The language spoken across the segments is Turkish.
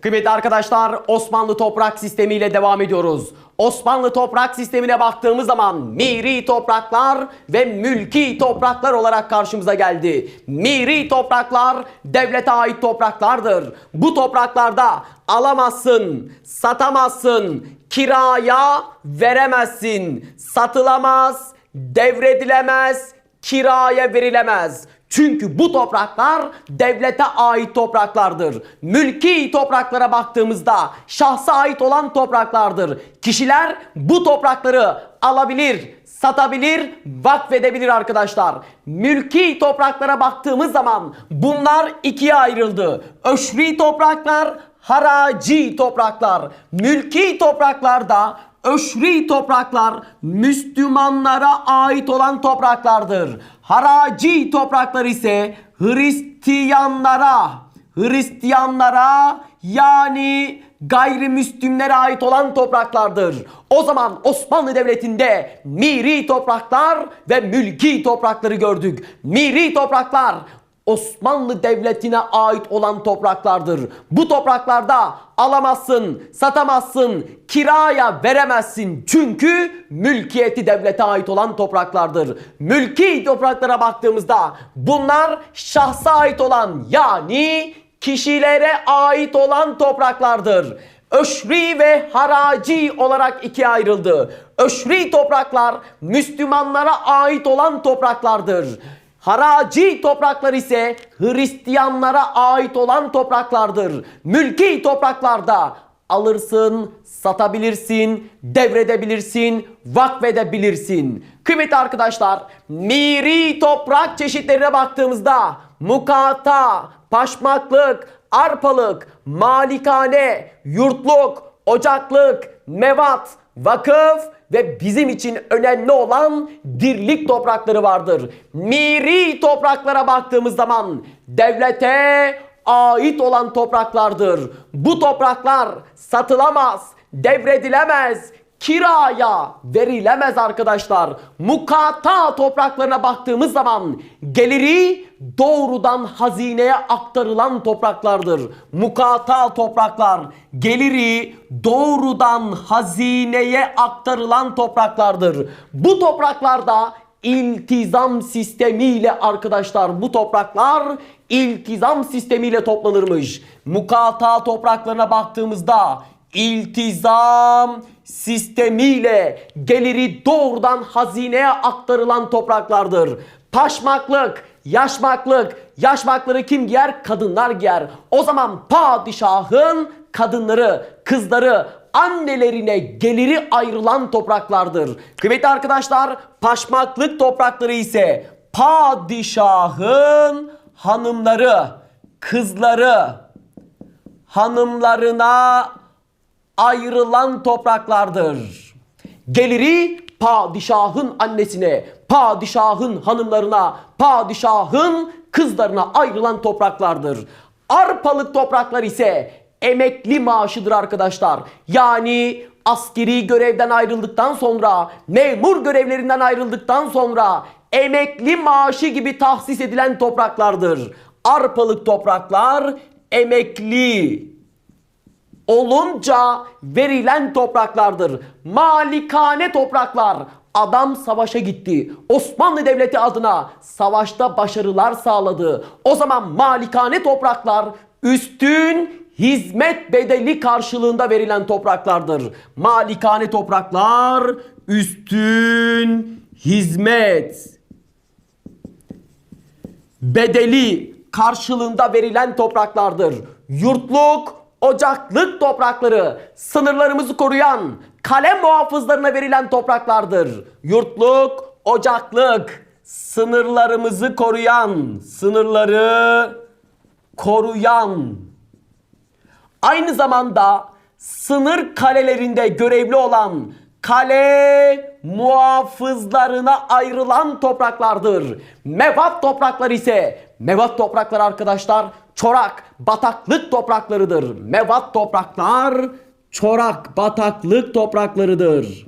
Kıymetli arkadaşlar Osmanlı toprak sistemiyle devam ediyoruz. Osmanlı toprak sistemine baktığımız zaman miri topraklar ve mülki topraklar olarak karşımıza geldi. Miri topraklar devlete ait topraklardır. Bu topraklarda alamazsın, satamazsın, kiraya veremezsin, satılamaz, devredilemez, kiraya verilemez. Çünkü bu topraklar devlete ait topraklardır. Mülki topraklara baktığımızda şahsa ait olan topraklardır. Kişiler bu toprakları alabilir, satabilir, vakfedebilir arkadaşlar. Mülki topraklara baktığımız zaman bunlar ikiye ayrıldı. Öşri topraklar, haraci topraklar. Mülki topraklarda Öşri topraklar Müslümanlara ait olan topraklardır. Haraci topraklar ise Hristiyanlara, Hristiyanlara yani gayrimüslimlere ait olan topraklardır. O zaman Osmanlı Devleti'nde miri topraklar ve mülki toprakları gördük. Miri topraklar Osmanlı Devleti'ne ait olan topraklardır. Bu topraklarda alamazsın, satamazsın, kiraya veremezsin. Çünkü mülkiyeti devlete ait olan topraklardır. Mülki topraklara baktığımızda bunlar şahsa ait olan yani kişilere ait olan topraklardır. Öşri ve haraci olarak ikiye ayrıldı. Öşri topraklar Müslümanlara ait olan topraklardır. Haraci topraklar ise Hristiyanlara ait olan topraklardır. Mülki topraklarda alırsın, satabilirsin, devredebilirsin, vakfedebilirsin. Kıymetli arkadaşlar, miri toprak çeşitlerine baktığımızda mukata, paşmaklık, arpalık, malikane, yurtluk, ocaklık, mevat, vakıf ve bizim için önemli olan dirlik toprakları vardır. Miri topraklara baktığımız zaman devlete ait olan topraklardır. Bu topraklar satılamaz, devredilemez, kiraya verilemez arkadaşlar. Mukata topraklarına baktığımız zaman geliri doğrudan hazineye aktarılan topraklardır. Mukata topraklar geliri doğrudan hazineye aktarılan topraklardır. Bu topraklarda iltizam sistemiyle arkadaşlar bu topraklar iltizam sistemiyle toplanırmış. Mukata topraklarına baktığımızda iltizam sistemiyle geliri doğrudan hazineye aktarılan topraklardır. Paşmaklık, yaşmaklık, yaşmakları kim giyer? Kadınlar giyer. O zaman padişahın kadınları, kızları, annelerine geliri ayrılan topraklardır. Kıymetli arkadaşlar, paşmaklık toprakları ise padişahın hanımları, kızları, hanımlarına ayrılan topraklardır. Geliri padişahın annesine, padişahın hanımlarına, padişahın kızlarına ayrılan topraklardır. Arpalık topraklar ise emekli maaşıdır arkadaşlar. Yani askeri görevden ayrıldıktan sonra, memur görevlerinden ayrıldıktan sonra emekli maaşı gibi tahsis edilen topraklardır. Arpalık topraklar emekli olunca verilen topraklardır. Malikane topraklar. Adam savaşa gitti. Osmanlı Devleti adına savaşta başarılar sağladı. O zaman malikane topraklar üstün hizmet bedeli karşılığında verilen topraklardır. Malikane topraklar üstün hizmet bedeli karşılığında verilen topraklardır. Yurtluk, ocaklık toprakları sınırlarımızı koruyan kalem muhafızlarına verilen topraklardır. Yurtluk, ocaklık sınırlarımızı koruyan, sınırları koruyan aynı zamanda sınır kalelerinde görevli olan kale muhafızlarına ayrılan topraklardır. Mevat toprakları ise mevat toprakları arkadaşlar çorak, bataklık topraklarıdır. Mevat topraklar çorak, bataklık topraklarıdır.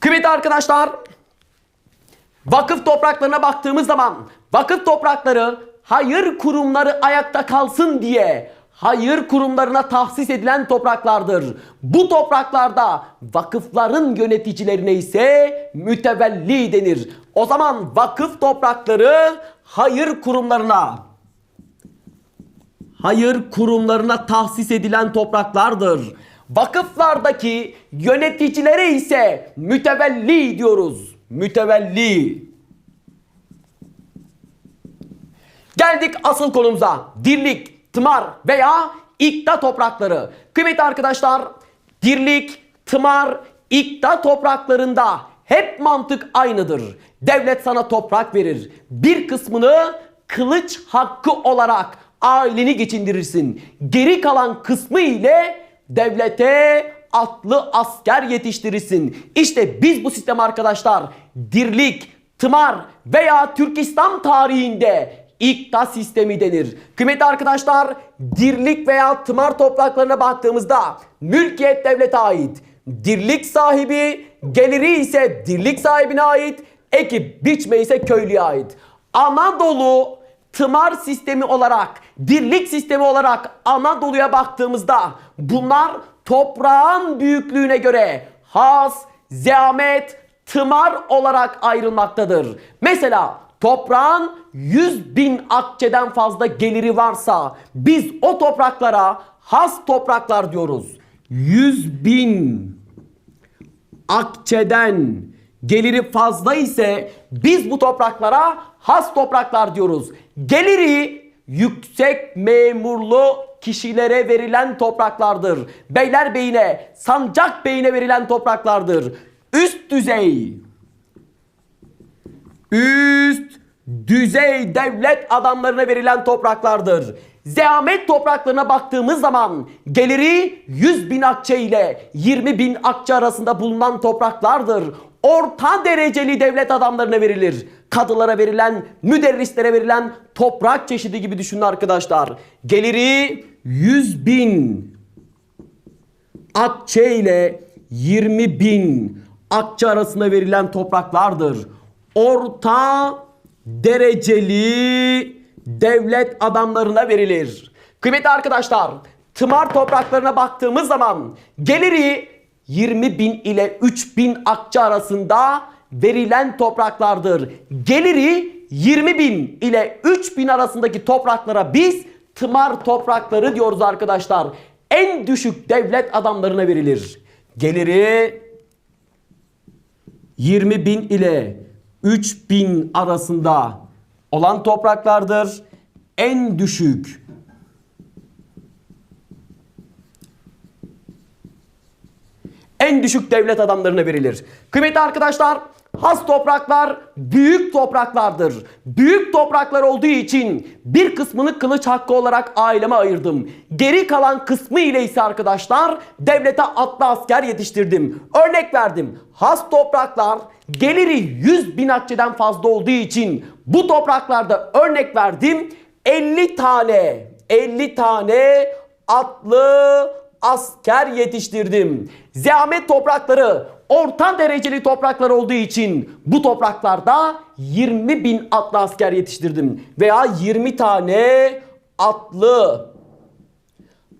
Kıymetli arkadaşlar, vakıf topraklarına baktığımız zaman vakıf toprakları hayır kurumları ayakta kalsın diye hayır kurumlarına tahsis edilen topraklardır. Bu topraklarda vakıfların yöneticilerine ise mütevelli denir. O zaman vakıf toprakları hayır kurumlarına hayır kurumlarına tahsis edilen topraklardır. Vakıflardaki yöneticilere ise mütevelli diyoruz. Mütevelli. Geldik asıl konumuza. Dirlik, tımar veya ikta toprakları. Kıymetli arkadaşlar, dirlik, tımar, ikta topraklarında hep mantık aynıdır. Devlet sana toprak verir. Bir kısmını kılıç hakkı olarak aileni geçindirirsin. Geri kalan kısmı ile devlete atlı asker yetiştirirsin. İşte biz bu sistem arkadaşlar dirlik, tımar veya Türk İslam tarihinde İkta sistemi denir. Kıymetli arkadaşlar dirlik veya tımar topraklarına baktığımızda mülkiyet devlete ait. Dirlik sahibi geliri ise dirlik sahibine ait. Ekip biçme ise köylüye ait. Anadolu tımar sistemi olarak, dirlik sistemi olarak Anadolu'ya baktığımızda bunlar toprağın büyüklüğüne göre has, zeamet, tımar olarak ayrılmaktadır. Mesela toprağın 100 bin akçeden fazla geliri varsa biz o topraklara has topraklar diyoruz. 100 bin akçeden geliri fazla ise biz bu topraklara has topraklar diyoruz. Geliri yüksek memurlu kişilere verilen topraklardır. Beylerbeyine, sancak beyine verilen topraklardır. Üst düzey üst düzey devlet adamlarına verilen topraklardır. Zehamet topraklarına baktığımız zaman geliri 100 bin akçe ile 20 bin akçe arasında bulunan topraklardır. Orta dereceli devlet adamlarına verilir. Kadılara verilen, müderrislere verilen toprak çeşidi gibi düşünün arkadaşlar. Geliri 100 bin akçe ile 20 bin akçe arasında verilen topraklardır. Orta dereceli devlet adamlarına verilir. Kıymetli arkadaşlar, tımar topraklarına baktığımız zaman geliri 20 bin ile 3 bin akçe arasında verilen topraklardır. Geliri 20 bin ile 3 bin arasındaki topraklara biz tımar toprakları diyoruz arkadaşlar. En düşük devlet adamlarına verilir. Geliri 20 bin ile 3 bin arasında olan topraklardır. En düşük en düşük devlet adamlarına verilir. Kıymetli arkadaşlar, has topraklar büyük topraklardır. Büyük topraklar olduğu için bir kısmını kılıç hakkı olarak aileme ayırdım. Geri kalan kısmı ile ise arkadaşlar devlete atlı asker yetiştirdim. Örnek verdim. Has topraklar geliri 100 bin akçeden fazla olduğu için bu topraklarda örnek verdim 50 tane 50 tane atlı asker yetiştirdim. Zahmet toprakları orta dereceli topraklar olduğu için bu topraklarda 20 bin atlı asker yetiştirdim. Veya 20 tane atlı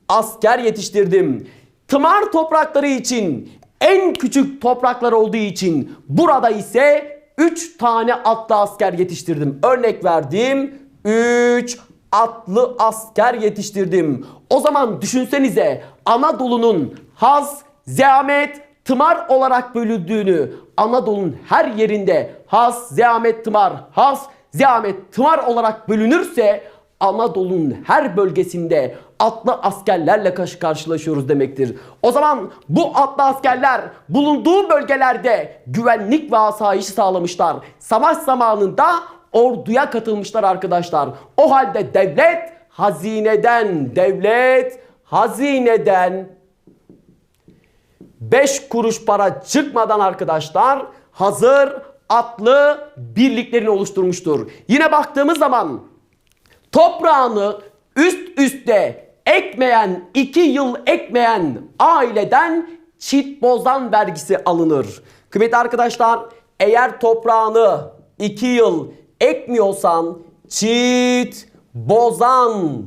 asker yetiştirdim. Tımar toprakları için en küçük topraklar olduğu için burada ise 3 tane atlı asker yetiştirdim. Örnek verdim. 3 atlı asker yetiştirdim. O zaman düşünsenize Anadolu'nun Haz, Zeamet, Tımar olarak bölündüğünü Anadolu'nun her yerinde Haz, Zeamet, Tımar, Haz, Zeamet, Tımar olarak bölünürse Anadolu'nun her bölgesinde atlı askerlerle karşı karşılaşıyoruz demektir. O zaman bu atlı askerler bulunduğu bölgelerde güvenlik ve asayişi sağlamışlar. Savaş zamanında orduya katılmışlar arkadaşlar. O halde devlet hazineden, devlet hazineden 5 kuruş para çıkmadan arkadaşlar hazır atlı birliklerini oluşturmuştur. Yine baktığımız zaman toprağını üst üste ekmeyen, 2 yıl ekmeyen aileden çit bozan vergisi alınır. Kıymetli arkadaşlar eğer toprağını 2 yıl ekmiyorsan çit bozan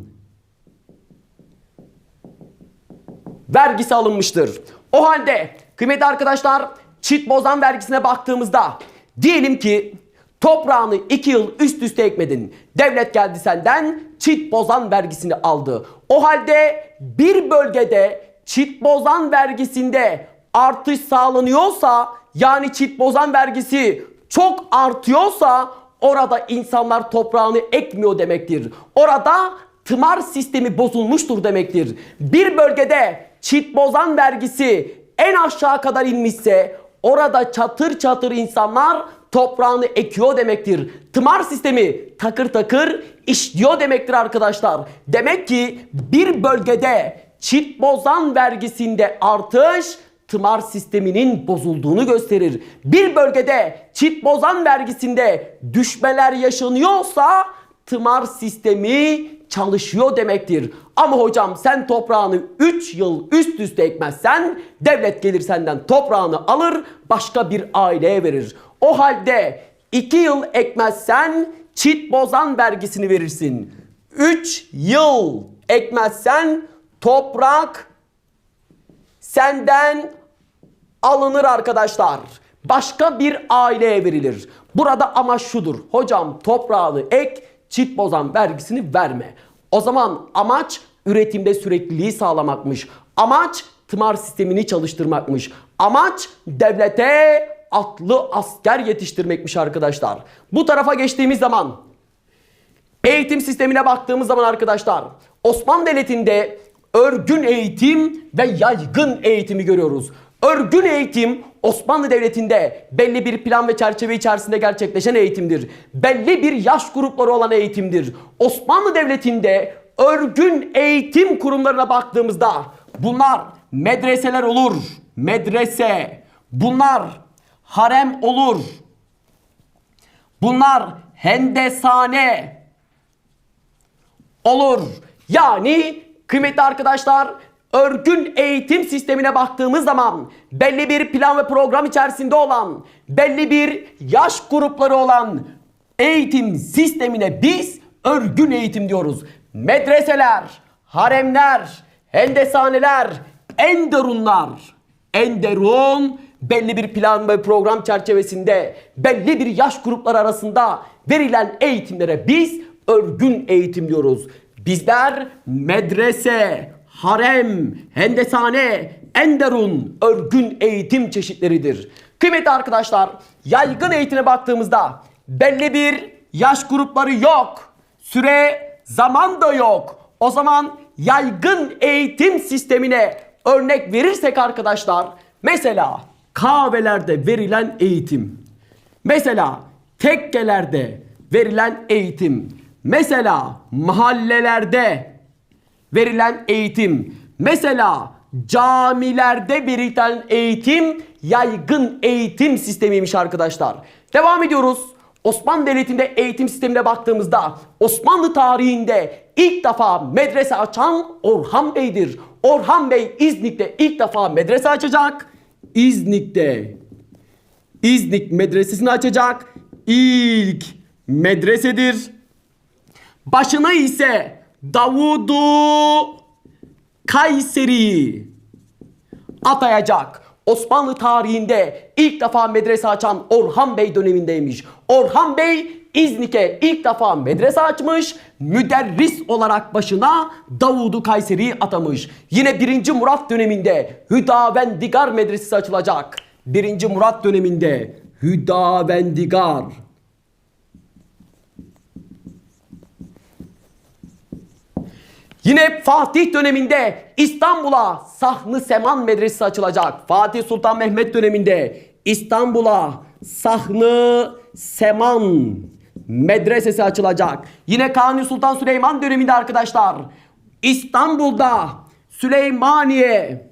vergisi alınmıştır. O halde kıymetli arkadaşlar çit bozan vergisine baktığımızda diyelim ki toprağını 2 yıl üst üste ekmedin. Devlet geldi senden çit bozan vergisini aldı. O halde bir bölgede çit bozan vergisinde artış sağlanıyorsa yani çit bozan vergisi çok artıyorsa orada insanlar toprağını ekmiyor demektir. Orada tımar sistemi bozulmuştur demektir. Bir bölgede çit bozan vergisi en aşağı kadar inmişse orada çatır çatır insanlar toprağını ekiyor demektir. Tımar sistemi takır takır işliyor demektir arkadaşlar. Demek ki bir bölgede çit bozan vergisinde artış tımar sisteminin bozulduğunu gösterir. Bir bölgede çit bozan vergisinde düşmeler yaşanıyorsa tımar sistemi çalışıyor demektir. Ama hocam sen toprağını 3 yıl üst üste ekmezsen devlet gelir senden toprağını alır başka bir aileye verir. O halde 2 yıl ekmezsen çit bozan vergisini verirsin. 3 yıl ekmezsen toprak senden alınır arkadaşlar. Başka bir aileye verilir. Burada amaç şudur. Hocam toprağını ek, çit bozan vergisini verme. O zaman amaç üretimde sürekliliği sağlamakmış. Amaç tımar sistemini çalıştırmakmış. Amaç devlete atlı asker yetiştirmekmiş arkadaşlar. Bu tarafa geçtiğimiz zaman Eğitim sistemine baktığımız zaman arkadaşlar Osmanlı Devleti'nde örgün eğitim ve yaygın eğitimi görüyoruz. Örgün eğitim Osmanlı Devleti'nde belli bir plan ve çerçeve içerisinde gerçekleşen eğitimdir. Belli bir yaş grupları olan eğitimdir. Osmanlı Devleti'nde örgün eğitim kurumlarına baktığımızda bunlar medreseler olur. Medrese. Bunlar harem olur. Bunlar hendesane olur. Yani kıymetli arkadaşlar örgün eğitim sistemine baktığımız zaman belli bir plan ve program içerisinde olan belli bir yaş grupları olan eğitim sistemine biz örgün eğitim diyoruz. Medreseler, haremler, hendesaneler, enderunlar, enderun belli bir plan ve program çerçevesinde belli bir yaş grupları arasında verilen eğitimlere biz örgün eğitim diyoruz. Bizler medrese, harem, hendesane, enderun örgün eğitim çeşitleridir. Kıymetli arkadaşlar, yaygın eğitime baktığımızda belli bir yaş grupları yok. Süre, zaman da yok. O zaman yaygın eğitim sistemine örnek verirsek arkadaşlar, mesela kahvelerde verilen eğitim, mesela tekkelerde verilen eğitim, mesela mahallelerde verilen eğitim, mesela camilerde verilen eğitim yaygın eğitim sistemiymiş arkadaşlar. Devam ediyoruz. Osmanlı Devleti'nde eğitim sistemine baktığımızda Osmanlı tarihinde ilk defa medrese açan Orhan Bey'dir. Orhan Bey İznik'te ilk defa medrese açacak. İznik'te İznik medresesini açacak. İlk medresedir. Başına ise Davudu Kayseri atayacak. Osmanlı tarihinde ilk defa medrese açan Orhan Bey dönemindeymiş. Orhan Bey İznik'e ilk defa medrese açmış. Müderris olarak başına Davudu Kayseri'yi atamış. Yine 1. Murat döneminde Hüdavendigar Medresesi açılacak. 1. Murat döneminde Hüdavendigar Yine Fatih döneminde İstanbul'a Sahn-ı Seman Medresesi açılacak. Fatih Sultan Mehmet döneminde İstanbul'a Sahn-ı Seman Medresesi açılacak. Yine Kanuni Sultan Süleyman döneminde arkadaşlar İstanbul'da Süleymaniye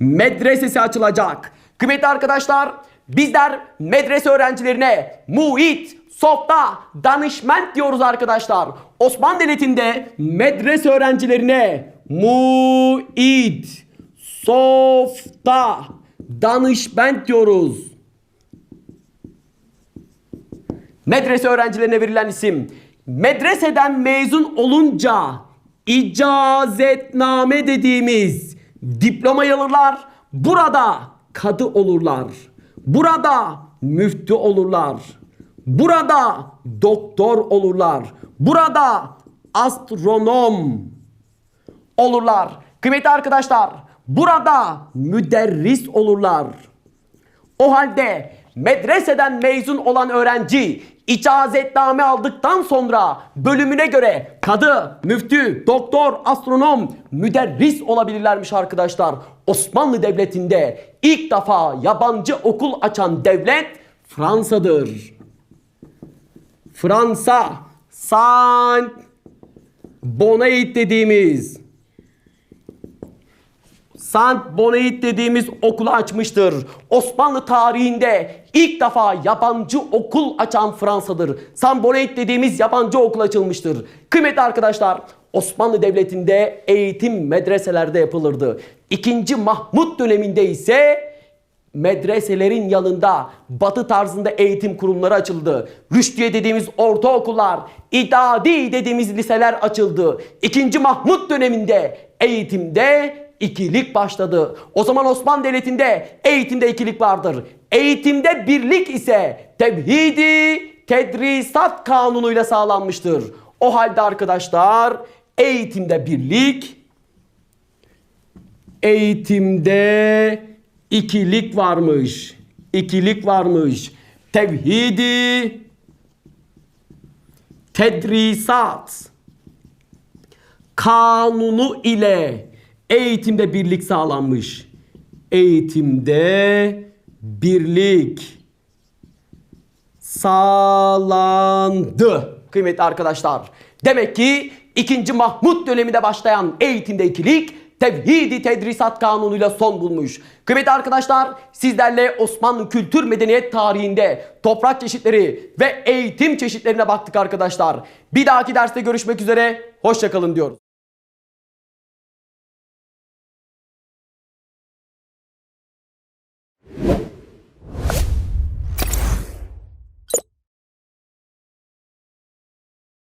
medresesi açılacak. Kıymetli arkadaşlar bizler medrese öğrencilerine muhit, softa, danışment diyoruz arkadaşlar. Osmanlı Devleti'nde medrese öğrencilerine muhit, softa, danışment diyoruz. Medrese öğrencilerine verilen isim. Medreseden mezun olunca icazetname dediğimiz diplomayı alırlar. Burada kadı olurlar. Burada müftü olurlar. Burada doktor olurlar. Burada astronom olurlar. Kıymetli arkadaşlar, burada müderris olurlar. O halde medreseden mezun olan öğrenci icazetname aldıktan sonra bölümüne göre kadı, müftü, doktor, astronom, müderris olabilirlermiş arkadaşlar. Osmanlı Devleti'nde ilk defa yabancı okul açan devlet Fransa'dır. Fransa, Saint Bonait dediğimiz Saint Bonait dediğimiz okulu açmıştır. Osmanlı tarihinde ilk defa yabancı okul açan Fransa'dır. Saint Bonait dediğimiz yabancı okul açılmıştır. Kıymetli arkadaşlar, Osmanlı Devleti'nde eğitim medreselerde yapılırdı. İkinci Mahmut döneminde ise medreselerin yanında batı tarzında eğitim kurumları açıldı. Rüştiye dediğimiz ortaokullar, İdadi dediğimiz liseler açıldı. İkinci Mahmut döneminde eğitimde ikilik başladı. O zaman Osmanlı Devleti'nde eğitimde ikilik vardır. Eğitimde birlik ise tevhidi tedrisat kanunuyla sağlanmıştır. O halde arkadaşlar eğitimde birlik, eğitimde ikilik varmış. İkilik varmış. Tevhidi tedrisat kanunu ile eğitimde birlik sağlanmış. Eğitimde birlik sağlandı. Kıymetli arkadaşlar. Demek ki 2. Mahmut döneminde başlayan eğitimde ikilik tevhidi tedrisat kanunuyla son bulmuş. Kıymetli arkadaşlar sizlerle Osmanlı kültür medeniyet tarihinde toprak çeşitleri ve eğitim çeşitlerine baktık arkadaşlar. Bir dahaki derste görüşmek üzere. Hoşçakalın diyoruz.